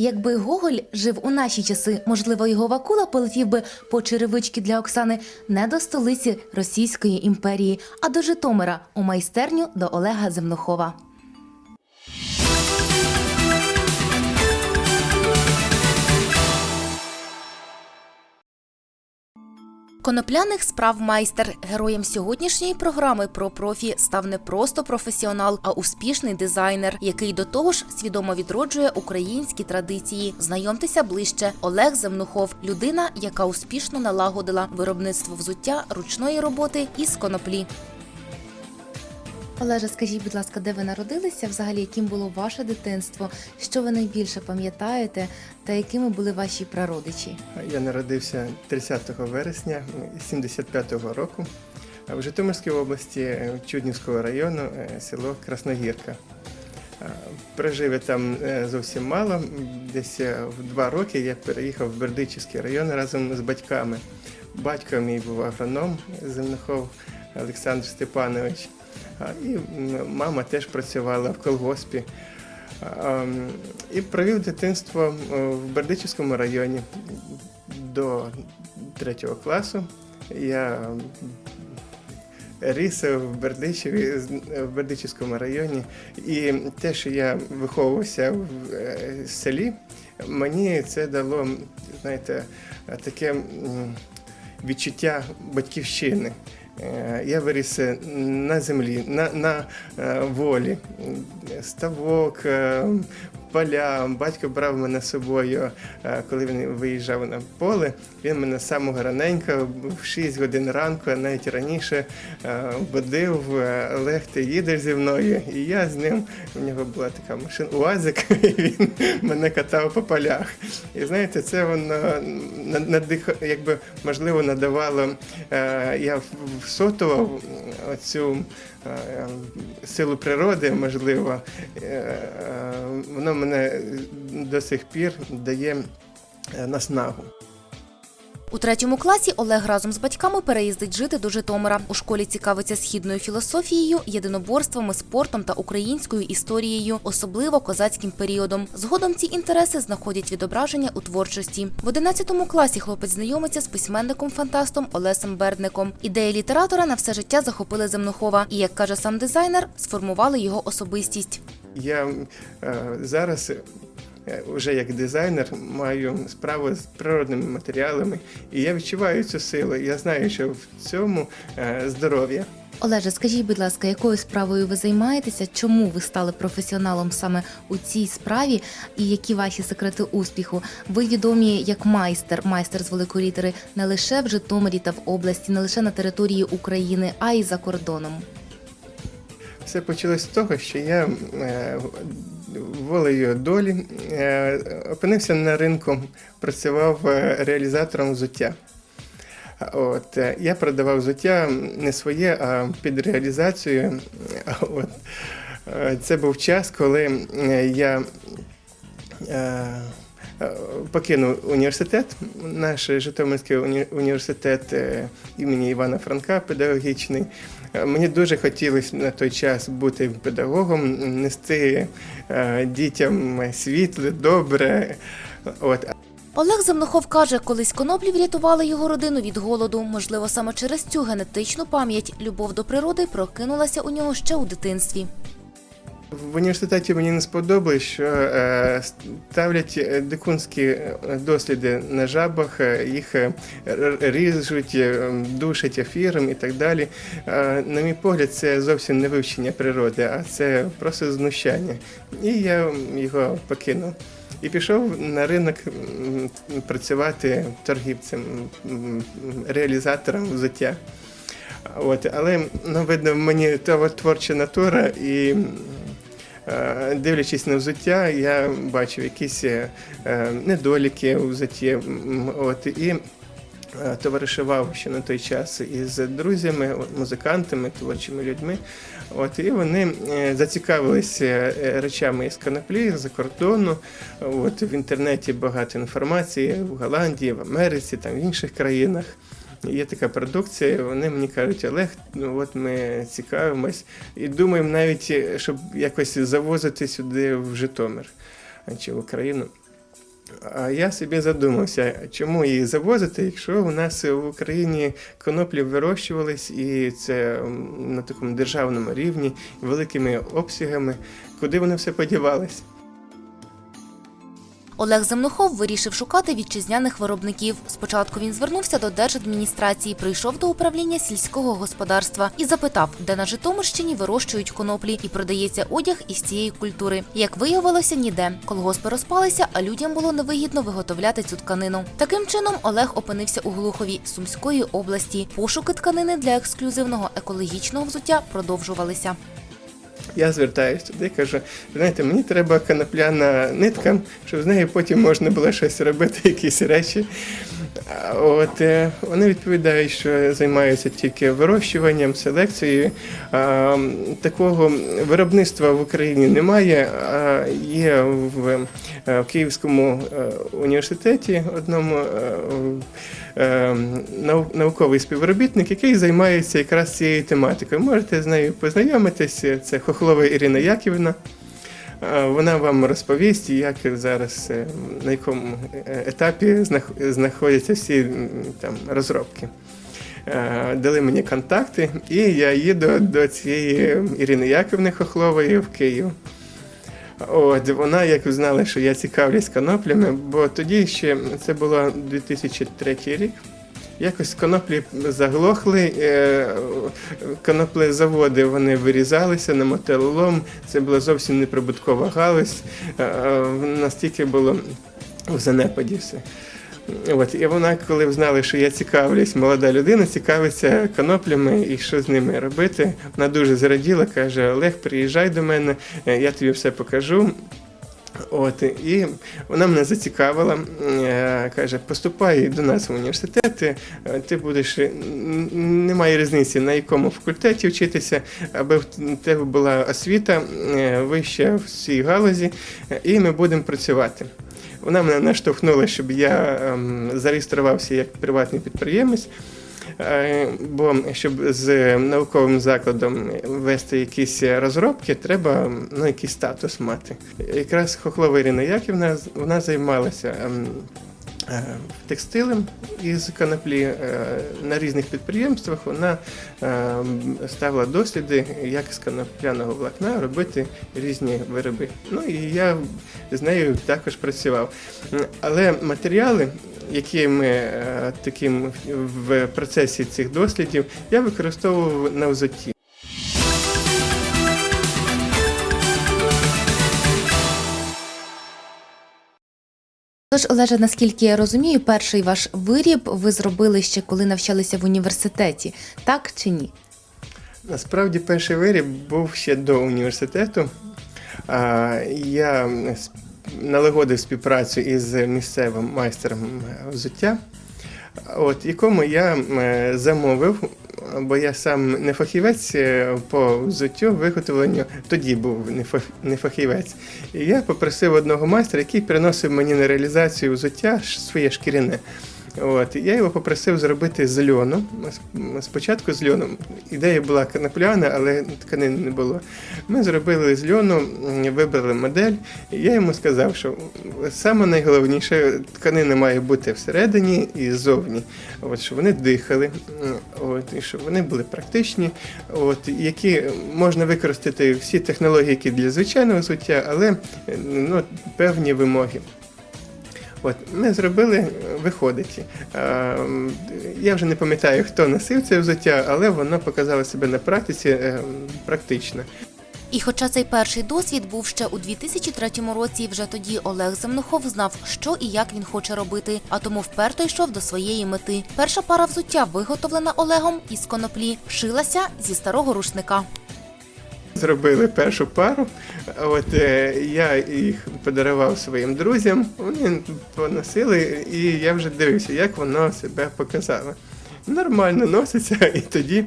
Якби Гоголь жив у наші часи, можливо, його Вакула полетів би по черевички для Оксани не до столиці Російської імперії, а до Житомира у майстерню до Олега Земнохова. Конопляних справ майстер героєм сьогоднішньої програми про профі став не просто професіонал, а успішний дизайнер, який до того ж свідомо відроджує українські традиції. Знайомтеся ближче. Олег Земнухов, людина, яка успішно налагодила виробництво взуття ручної роботи із коноплі. Олеже, скажіть, будь ласка, де ви народилися? Взагалі, яким було ваше дитинство? Що ви найбільше пам'ятаєте, та якими були ваші прародичі? Я народився 30 вересня 75-го року в Житомирській області е, Чуднівського району, е, село Красногірка. Прожив я там е, зовсім мало. Десь в два роки я переїхав в Бердичівський район разом з батьками. Батько мій був агроном Земнохов Олександр Степанович. І мама теж працювала в колгоспі. І провів дитинство в Бердичівському районі до третього класу. Я ріс в Бердичеві, в Бердичівському районі. І те, що я виховувався в е, селі, мені це дало, знаєте, таке відчуття батьківщини. Е, Я виріс е, на землі, на, на е, волі, ставок, е, поля. Батько брав мене з собою, е, коли він виїжджав на поле. Він мене з самого раненька, в 6 годин ранку, а навіть раніше е, будив, е, Олег, ти їдеш зі мною. І я з ним, у нього була така машина, УАЗик, і він мене катав по полях. І знаєте, це воно на- надих, якби можливо надавало. е, Я всотував оцю е, силу природи, можливо, е, е, воно мене до сих пір дає е, наснагу. У третьому класі Олег разом з батьками переїздить жити до Житомира. У школі цікавиться східною філософією, єдиноборствами, спортом та українською історією, особливо козацьким періодом. Згодом ці інтереси знаходять відображення у творчості. В 11 класі хлопець знайомиться з письменником-фантастом Олесем Бердником. Ідеї літератора на все життя захопили Земнохова і, як каже сам дизайнер, сформували його особистість. Я е, зараз вже як дизайнер маю справу з природними матеріалами, і я відчуваю цю силу. Я знаю, що в цьому е, здоров'я. Олеже, скажіть, будь ласка, якою справою ви займаєтеся? Чому ви стали професіоналом саме у цій справі? І які ваші секрети успіху? Ви відомі як майстер, майстер з великої літери не лише в Житомирі та в області, не лише на території України, а й за кордоном. Все почалось з того, що я е, волею долі е, опинився на ринку, працював е, реалізатором взуття. От, е, я продавав взуття не своє, а під реалізацію. От, це був час, коли я покинув університет, наш Житомирський уні- університет е, імені Івана Франка, педагогічний. Е, Мені дуже хотілося на той час бути педагогом, нести е, дітям світле, добре. От. Олег Земнохов каже, колись коноплі врятували його родину від голоду. Можливо, саме через цю генетичну пам'ять любов до природи прокинулася у нього ще у дитинстві. В університеті мені не сподобалось, що е, ставлять е, дикунські е, досліди на жабах, їх ріжуть, душать ефіром і так далі. На мій погляд, це зовсім не вивчення природи, а це просто знущання. І я його покинув. І пішов на ринок працювати торгівцем, реалізатором взуття. От, але ну, видно, мені та творча натура, і дивлячись на взуття, я бачив якісь е, недоліки у взутті. От, і е, товаришував ще на той час із друзями, музикантами, творчими людьми. От, і вони е, зацікавилися е, речами із коноплі з-за кордону. От, в інтернеті багато інформації в Голландії, в Америці, там в інших країнах. Є така продукція, вони мені кажуть, Олег, ну от ми цікавимось і думаємо навіть, щоб якось завозити сюди в Житомир чи в Україну. А я собі задумався, чому її завозити, якщо у нас в Україні коноплі вирощувались, і це на такому державному рівні, великими обсягами, куди вони все подівались? Олег Земнухов вирішив шукати вітчизняних виробників. Спочатку він звернувся до держадміністрації, прийшов до управління сільського господарства і запитав, де на Житомирщині вирощують коноплі і продається одяг із цієї культури. Як виявилося, ніде колгоспи розпалися, а людям було невигідно виготовляти цю тканину. Таким чином Олег опинився у Глухові Сумської області. Пошуки тканини для ексклюзивного екологічного взуття продовжувалися. Я звертаюся туди кажу: знаєте, мені треба конопляна нитка, щоб з нею потім можна було щось робити, якісь речі. От е, вони відповідають, що займаються тільки вирощуванням, селекцією. Такого виробництва в Україні немає. Є в, е, Київському е, університеті одному науковий співробітник, який займається якраз цією тематикою. Можете з нею познайомитися. Це Хохлова Ірина Яківна. Е, Вона вам розповість, як зараз е, на якому е, етапі знаходяться всі там розробки. Е, Дали мені контакти, і я їду до цієї Ірини Яковни Хохлової в Київ. От вона, як узнала, що я цікавлюсь коноплями, бо тоді ще це було 2003 рік. Якось коноплі заглохли, е, коноплезаводи вони вирізалися на мотелолом. Це була зовсім неприбуткова галузь. Настільки було в занепаді все. От, і вона, коли знали, що я цікавлюсь, молода людина цікавиться коноплями і що з ними робити. Вона дуже зраділа, каже: Олег, приїжджай до мене, е, я тобі все покажу. От, і вона мене зацікавила, е, каже, поступай до нас в університет, е, ти будеш, немає різниці, на якому факультеті вчитися, аби в тебе була освіта вища в цій галузі, і ми будемо працювати. Вона мене наштовхнула, щоб я ем, зареєструвався як приватний підприємець. Е, Бо щоб з науковим закладом вести якісь розробки, треба ну, якийсь статус мати. Якраз Хохлова Ірина Яківна вона займалася ем, текстилем із коноплі е, на різних підприємствах. Вона ем, ставила досліди, як з конопляного влакна робити різні вироби. Ну і я з нею також працював. Але матеріали, які ми е, таким в процесі цих дослідів, я використовував на взутті. Тож, Олеже, наскільки я розумію, перший ваш виріб ви зробили ще коли навчалися в університеті, так чи ні? Насправді перший виріб був ще до університету. Я налагодив співпрацю із місцевим майстером взуття, от, якому я е, замовив, бо я сам не фахівець е, по взуттю, виготовленню, тоді був не фах- фахівець. І я попросив одного майстра, який приносив мені на реалізацію взуття своє шкіряне. От, я його попросив зробити з льону. Спочатку з льону. Ідея була конопляна, але тканини не було. Ми зробили з льону, вибрали модель. І я йому сказав, що саме найголовніше тканина має бути всередині і ззовні. От, щоб вони дихали, от, і щоб вони були практичні, от, які можна використати всі технології, які для звичайного взуття, але ну, певні вимоги. От, ми зробили, е, виходить. Е, Я вже не пам'ятаю, хто носив це взуття, але воно показало себе на практиці е, практично. І хоча цей перший досвід був ще у 2003 році, вже тоді Олег Земнухов знав, що і як він хоче робити, а тому вперто йшов до своєї мети. Перша пара взуття, виготовлена Олегом із коноплі, шилася зі старого рушника. Зробили першу пару. От е, я їх подарував своїм друзям. Вони поносили, і я вже дивився, як воно себе показало. Нормально носиться, і тоді,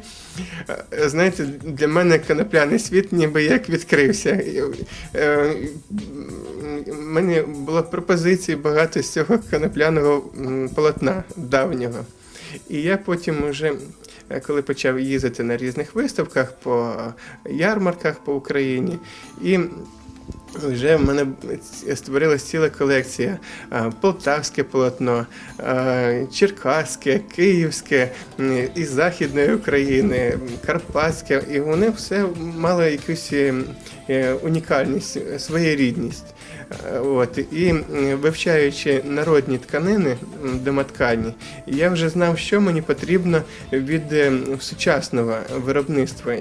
е, знаєте, для мене конопляний світ ніби як відкрився. Е, Мені було пропозицій багато з цього конопляного полотна давнього. І я потім вже, е, коли почав їздити на різних виставках по ярмарках по Україні, і вже в мене створилась ціла колекція. Полтавське полотно, Черкаське, Київське, із Західної України, Карпатське. І вони все мали якусь е, е, унікальність, е, своєрідність. Е, От, і вивчаючи народні тканини домоткані, я вже знав, що мені потрібно від е, сучасного виробництва,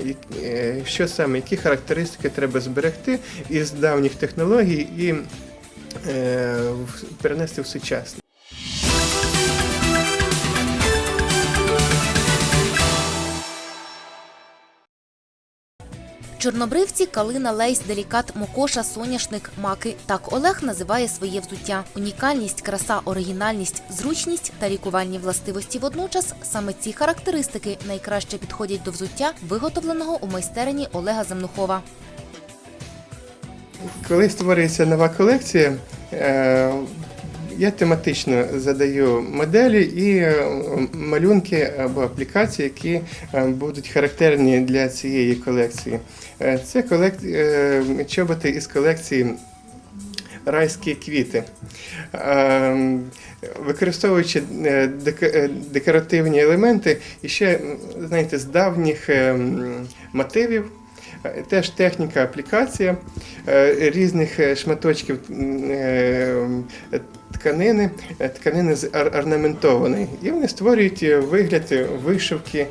е, що саме, які характеристики треба зберегти із давніх технологій і е, перенести в сучасне. Чорнобривці, калина, лейс, делікат, мокоша, соняшник, маки. Так Олег називає своє взуття. Унікальність, краса, оригінальність, зручність та лікувальні властивості водночас саме ці характеристики найкраще підходять до взуття, виготовленого у майстерні Олега Земнухова. Коли створюється нова колекція, е, я тематично задаю моделі і е, малюнки або аплікації, які е, будуть характерні для цієї колекції. Е, Це колек... чоботи із колекції Райські квіти. Е, Використовуючи дек- декоративні елементи і ще, знаєте, з давніх мотивів. Теж техніка аплікація різних шматочків тканини, е, тканини з ор- орнаментованої. І вони створюють е, вигляд е, вишивки.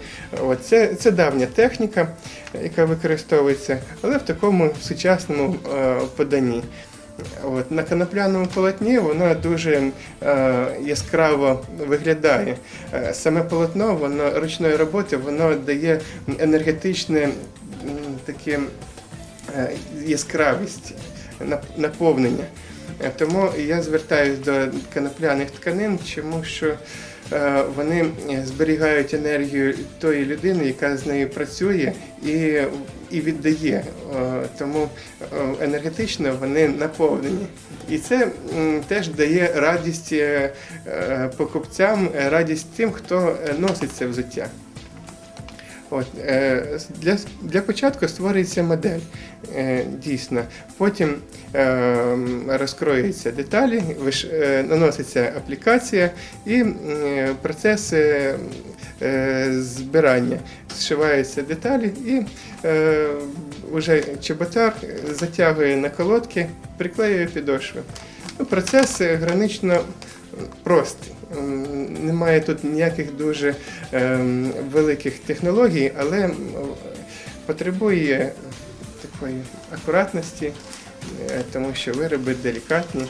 Це, це давня техніка, яка використовується, але в такому сучасному поданні. От, на конопляному полотні воно дуже е, яскраво виглядає. Саме полотно, воно ручної роботи, воно дає енергетичне таке е, яскравість, нап- наповнення. Е, Тому я звертаюся до конопляних тканин, чому що е, вони зберігають енергію тої людини, яка з нею працює і, і віддає. Е, Тому е, енергетично вони наповнені. І це теж дає радість е, е, покупцям, е, радість тим, хто е, носить це взуття. От, е, для, для початку створюється модель, е, дійсно. Потім е, розкроюються деталі, виш, е, наноситься аплікація і м, процес е, е, збирання. Зшиваються деталі і е, вже чеботар затягує на колодки, приклеює підошви. Ну, процес е, гранично простий. Немає тут ніяких дуже ем, великих технологій, але потребує такої акуратності, е, тому що вироби делікатні.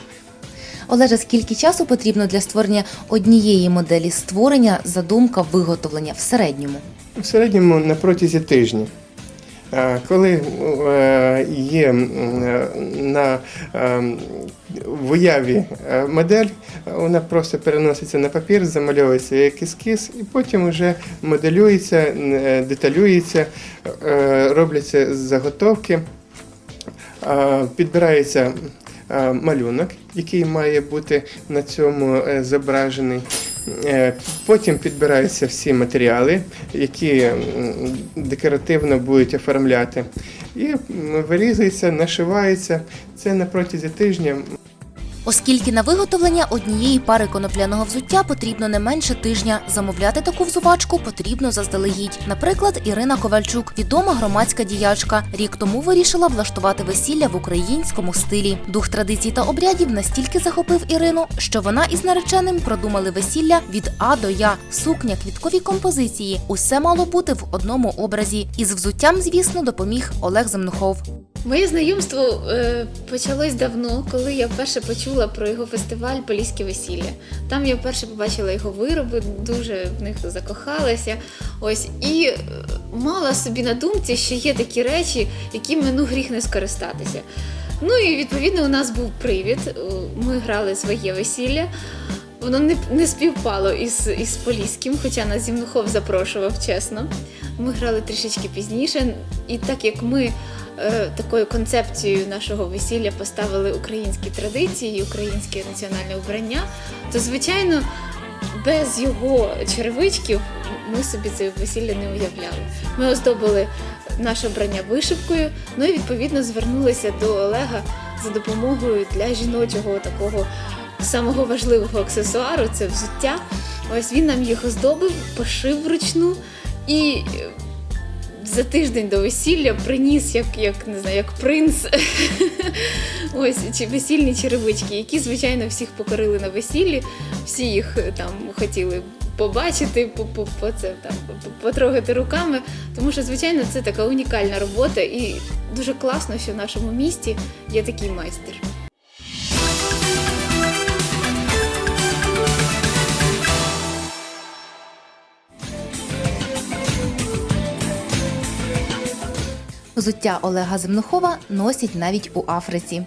Олеже, скільки часу потрібно для створення однієї моделі створення, задумка, виготовлення в середньому? В середньому на протязі тижня. Е, Коли е, є на в уяві е, модель, вона просто переноситься на папір, замальовується як ескіз, і потім вже моделюється, е, деталюється, е, робляться заготовки, підбирається малюнок, який має бути на цьому зображений. Потім підбираються всі матеріали, які декоративно будуть оформляти. І вирізується, нашивається. Це на протязі тижня. Оскільки на виготовлення однієї пари конопляного взуття потрібно не менше тижня, замовляти таку взувачку потрібно заздалегідь. Наприклад, Ірина Ковальчук, відома громадська діячка, рік тому вирішила влаштувати весілля в українському стилі. Дух традицій та обрядів настільки захопив Ірину, що вона із нареченим продумали весілля від А до Я, сукня, квіткові композиції. Усе мало бути в одному образі. Із взуттям, звісно, допоміг Олег Земнухов. Моє знайомство е, почалось давно, коли я вперше почула про його фестиваль Поліське весілля. Там я вперше побачила його вироби, дуже в них закохалася. Ось і е, мала собі на думці, що є такі речі, якими ну гріх не скористатися. Ну і відповідно у нас був привід. е, Ми грали своє весілля. Воно не, не співпало із, із Поліським, хоча нас Зімнухов запрошував, чесно. Ми грали трішечки пізніше, і так як ми такою концепцією нашого весілля поставили українські традиції, українське національне вбрання, то звичайно без його черевичків ми собі це весілля не уявляли. Ми оздобили наше вбрання вишивкою, ну і відповідно звернулися до Олега за допомогою для жіночого такого самого важливого аксесуару це взуття. Ось він нам їх оздобив, пошив вручну і е, за тиждень до весілля приніс як, як не знаю, як принц. Ось чи весільні черевички, які, звичайно, всіх покорили на весіллі. Всі їх е, там хотіли побачити, по, по, це там по- потрогати руками. Тому що, звичайно, це така унікальна робота, і дуже класно, що в нашому місті є такий майстер. Взуття Олега Земнухова носять навіть у Африці.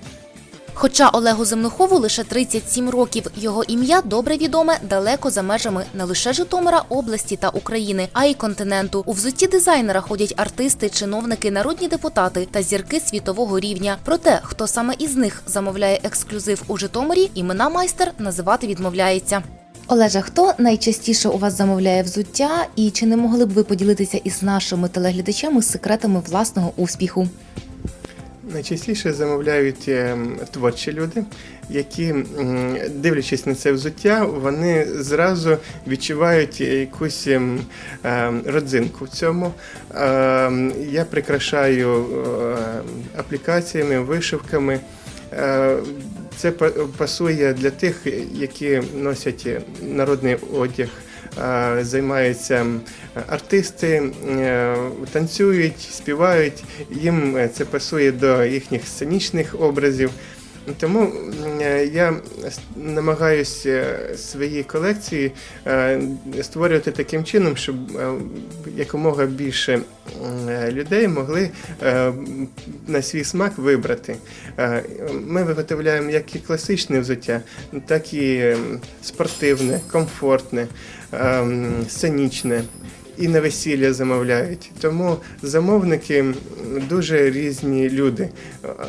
Хоча Олегу Земнухову лише 37 років, його ім'я добре відоме далеко за межами не лише Житомира, області та України, а й континенту. У взутті дизайнера ходять артисти, чиновники, народні депутати та зірки світового рівня. Проте, хто саме із них замовляє ексклюзив у Житомирі, імена майстер називати відмовляється. Олеже, хто найчастіше у вас замовляє взуття, і чи не могли б ви поділитися із нашими телеглядачами секретами власного успіху? Найчастіше замовляють ем, творчі люди, які, дивлячись на це взуття, вони зразу відчувають якусь ем, ем, родзинку в цьому. Я прикрашаю аплікаціями, вишивками. Це па- пасує для тих, які носять народний одяг, займаються артисти, е, танцюють, співають. Їм е, це пасує до їхніх сценічних образів. Тому е, я намагаюся свої колекції е, створювати таким чином, щоб е, якомога більше людей могли на свій смак вибрати. Ми виготовляємо як і класичне взуття, так і спортивне, комфортне, ем, сценічне. І на весілля замовляють. Тому замовники дуже різні люди.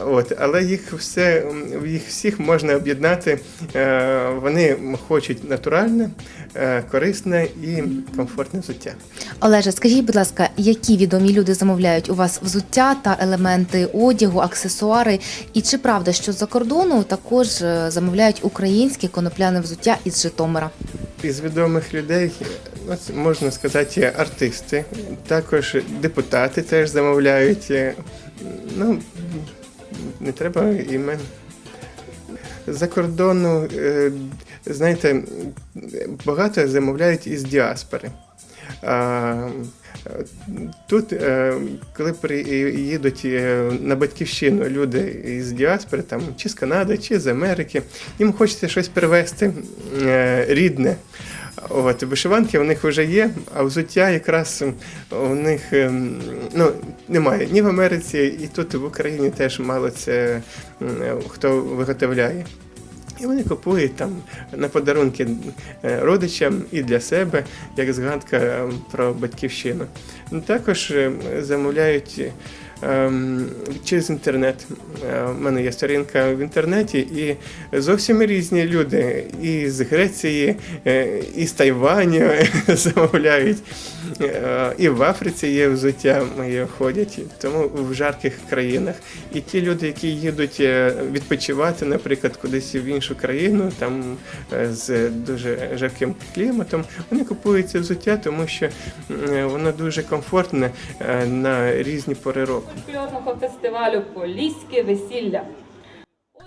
От, але їх все їх всіх можна об'єднати. Е, Вони хочуть натуральне, е, корисне і комфортне взуття. Олеже, скажіть, будь ласка, які відомі люди замовляють у вас взуття та елементи одягу, аксесуари? І чи правда, що з-за кордону також е, замовляють українське конопляне взуття із Житомира? Із відомих людей, можна сказати, артисти, також депутати теж замовляють. Ну, не треба імен. За кордону, е, знаєте, багато замовляють із діаспори. Тут, е, коли приїдуть е, на батьківщину люди із діаспори, там, чи з Канади, чи з Америки, їм хочеться щось привезти рідне. От, вишиванки у них вже є, а взуття якраз у них ем, ну, немає ні в Америці, і тут в Україні теж мало це хто виготовляє. І вони купують там на подарунки родичам і для себе, як згадка е, про батьківщину. Ну, Також е, замовляють ем, через інтернет. Е, У мене є сторінка в інтернеті, і зовсім різні люди і з Греції, е, і з Тайваню замовляють. Е, І в Африці є взуття моє ходять, тому в жарких країнах. І ті люди, які їдуть е, відпочивати, наприклад, кудись в іншу країну, там е, з дуже жарким кліматом, вони купують це взуття, тому що воно дуже комфортне е, на різні пори року. Фольклорного фестивалю Поліське весілля.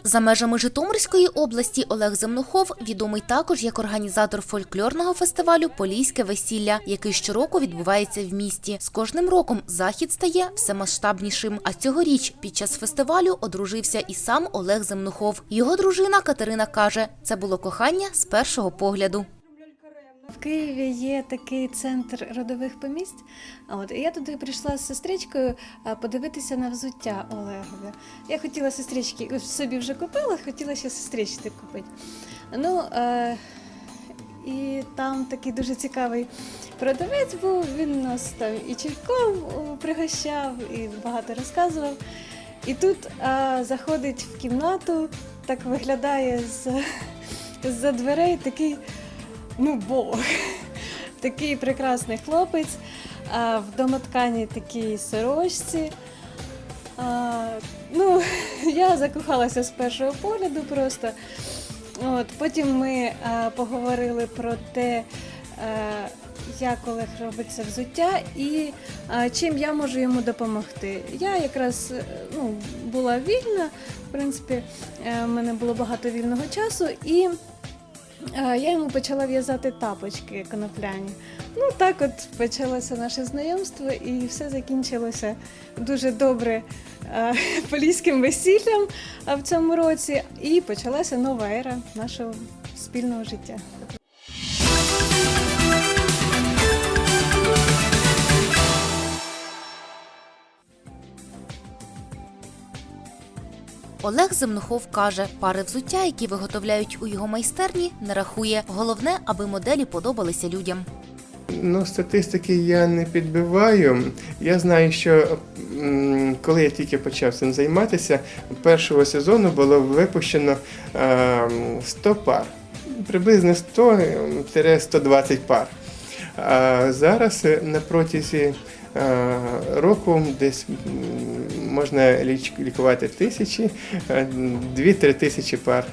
За межами Житомирської області Олег Земнухов відомий також як організатор фольклорного фестивалю Поліське весілля, який щороку відбувається в місті. З кожним роком захід стає все масштабнішим. А цьогоріч під час фестивалю одружився і сам Олег Земнухов. Його дружина Катерина каже, це було кохання з першого погляду. В Києві є такий центр родових помість. От я туди прийшла з сестричкою подивитися на взуття Олегове. Я хотіла сестрички, собі вже купила, хотіла ще сестричці купити. Ну е, і там такий дуже цікавий продавець був. Він нас там і чайком пригощав, і багато розказував. І тут а, заходить в кімнату, так виглядає з, з-за дверей такий ну Бог. Такий прекрасний хлопець а, в домотканій такій сорочці. Ну, я закохалася з першого погляду просто. От, потім ми поговорили про те, як Олег робить це взуття і чим я можу йому допомогти. Я якраз е, ну, була вільна, в принципі, е, в мене було багато вільного часу, і я йому почала в'язати тапочки конопляні. Ну так от почалося наше знайомство, і все закінчилося дуже добре е, поліським весіллям е, в цьому році, і почалася нова ера нашого спільного життя. Олег Земнухов каже, пари взуття, які виготовляють у його майстерні, не рахує. Головне, аби моделі подобалися людям. Ну, статистики я не підбиваю. Я знаю, що коли я тільки почав цим займатися, першого сезону було випущено е, 100 пар, приблизно 100-120 пар. А зараз е, на протязі е, року десь можна лікувати тисячі, е, 2-3 тисячі пар.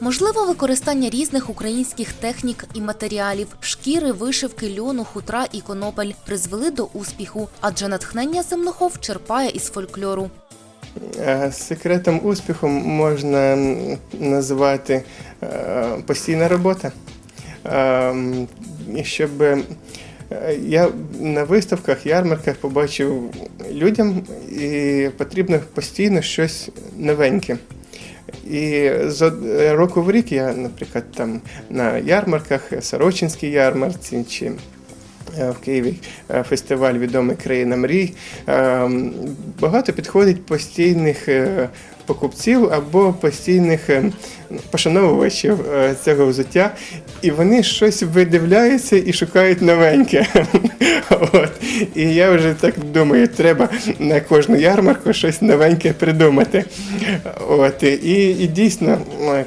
Можливо, використання різних українських технік і матеріалів шкіри, вишивки, льону, хутра і конопель призвели до успіху, адже натхнення Земнухов черпає із фольклору. Е, Секретом успіху можна м, назвати е, постійна робота. Е, щоб е, я на виставках, ярмарках побачив людям, і потрібно постійно щось новеньке. І з року в рік я, наприклад, там на ярмарках, Сорочинській ярмарці чи е, в Києві е, фестиваль відомий Країна мрій. Е, Багато підходить постійних е, покупців або постійних пошановувачів цього взуття, і вони щось видивляються і шукають новеньке. От. І я вже так думаю, треба на кожну ярмарку щось новеньке придумати. От. І, і дійсно,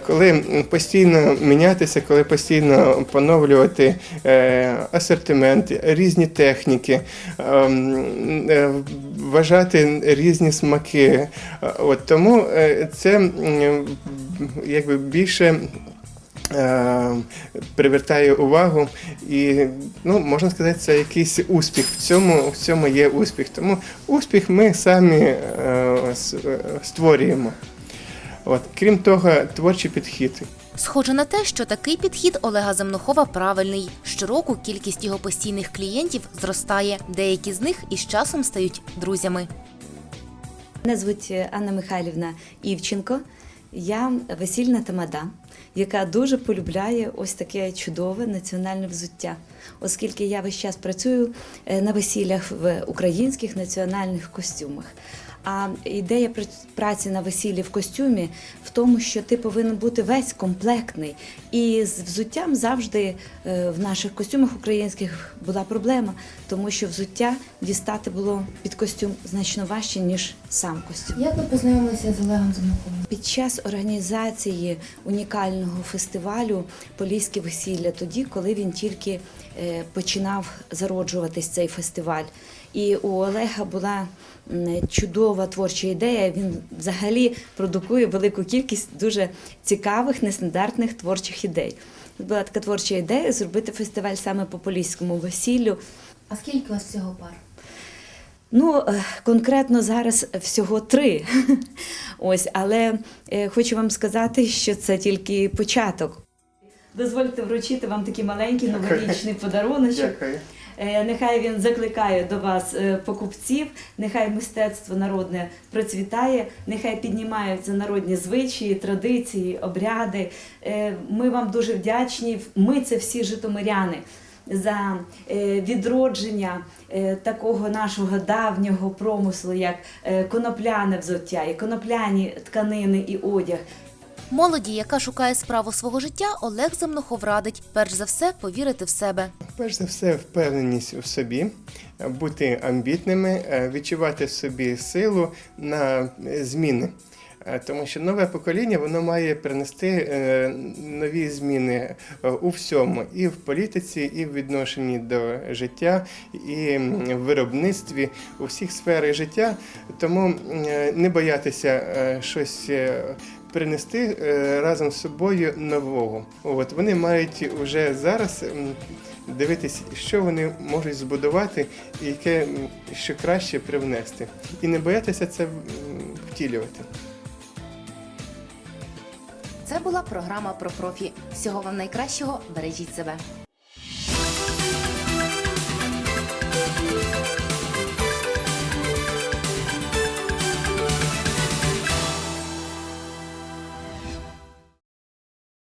коли постійно мінятися, коли постійно поновлювати е, асортимент, різні техніки, ем, е, вважати різні смаки. От, тому е, це якби більше. Е, Привертає увагу, і ну можна сказати, це якийсь успіх. В цьому в цьому є успіх. Тому успіх ми самі е, е, створюємо. От крім того, творчий підхід. Схоже на те, що такий підхід Олега Земнухова правильний. Щороку кількість його постійних клієнтів зростає. Деякі з них із часом стають друзями. Мене звуть Анна Михайлівна Івченко. Я весільна тамада, яка дуже полюбляє ось таке чудове національне взуття, оскільки я весь час працюю е, на весіллях в українських національних костюмах. А ідея пр- праці на весіллі в костюмі в тому, що ти повинен бути весь комплектний. І з взуттям завжди е, в наших костюмах українських була проблема, тому що взуття дістати було під костюм значно важче, ніж сам костюм. Як ви познайомилися з Олегом Земнуховим? Під час організації унікального фестивалю Поліське весілля, тоді, коли він тільки е, починав зароджуватись цей фестиваль. І у Олега була чудова творча ідея. Він взагалі продукує велику кількість дуже цікавих, нестандартних творчих ідей. Була така творча ідея зробити фестиваль саме по поліському весіллю. А скільки у вас всього пар? Ну, е, конкретно зараз всього три. Ось, але е, хочу вам сказати, що це тільки початок. Дозвольте вручити вам такий маленький новорічний подаруночок. Дякую. Е, Нехай він закликає до вас е, покупців, нехай мистецтво народне процвітає, нехай піднімаються народні звичаї, традиції, обряди. Е, Ми вам дуже вдячні. Ми це всі житомиряни. За відродження такого нашого давнього промислу, як конопляне взуття, і конопляні тканини і одяг. Молоді, яка шукає справу свого життя, Олег Земнухов радить перш за все повірити в себе. Перш за все, впевненість в собі, бути амбітними, е, відчувати в собі силу на е, зміни. Е, Тому що нове покоління воно має принести нові зміни у всьому, і в політиці, і в відношенні до життя, і в виробництві, у всіх сферах життя. Тому не боятися щось. Принести е, разом з собою нового. От вони мають вже зараз дивитись, що вони можуть збудувати і яке що краще привнести, і не боятися це втілювати. Це була програма про профі. Всього вам найкращого. Бережіть себе.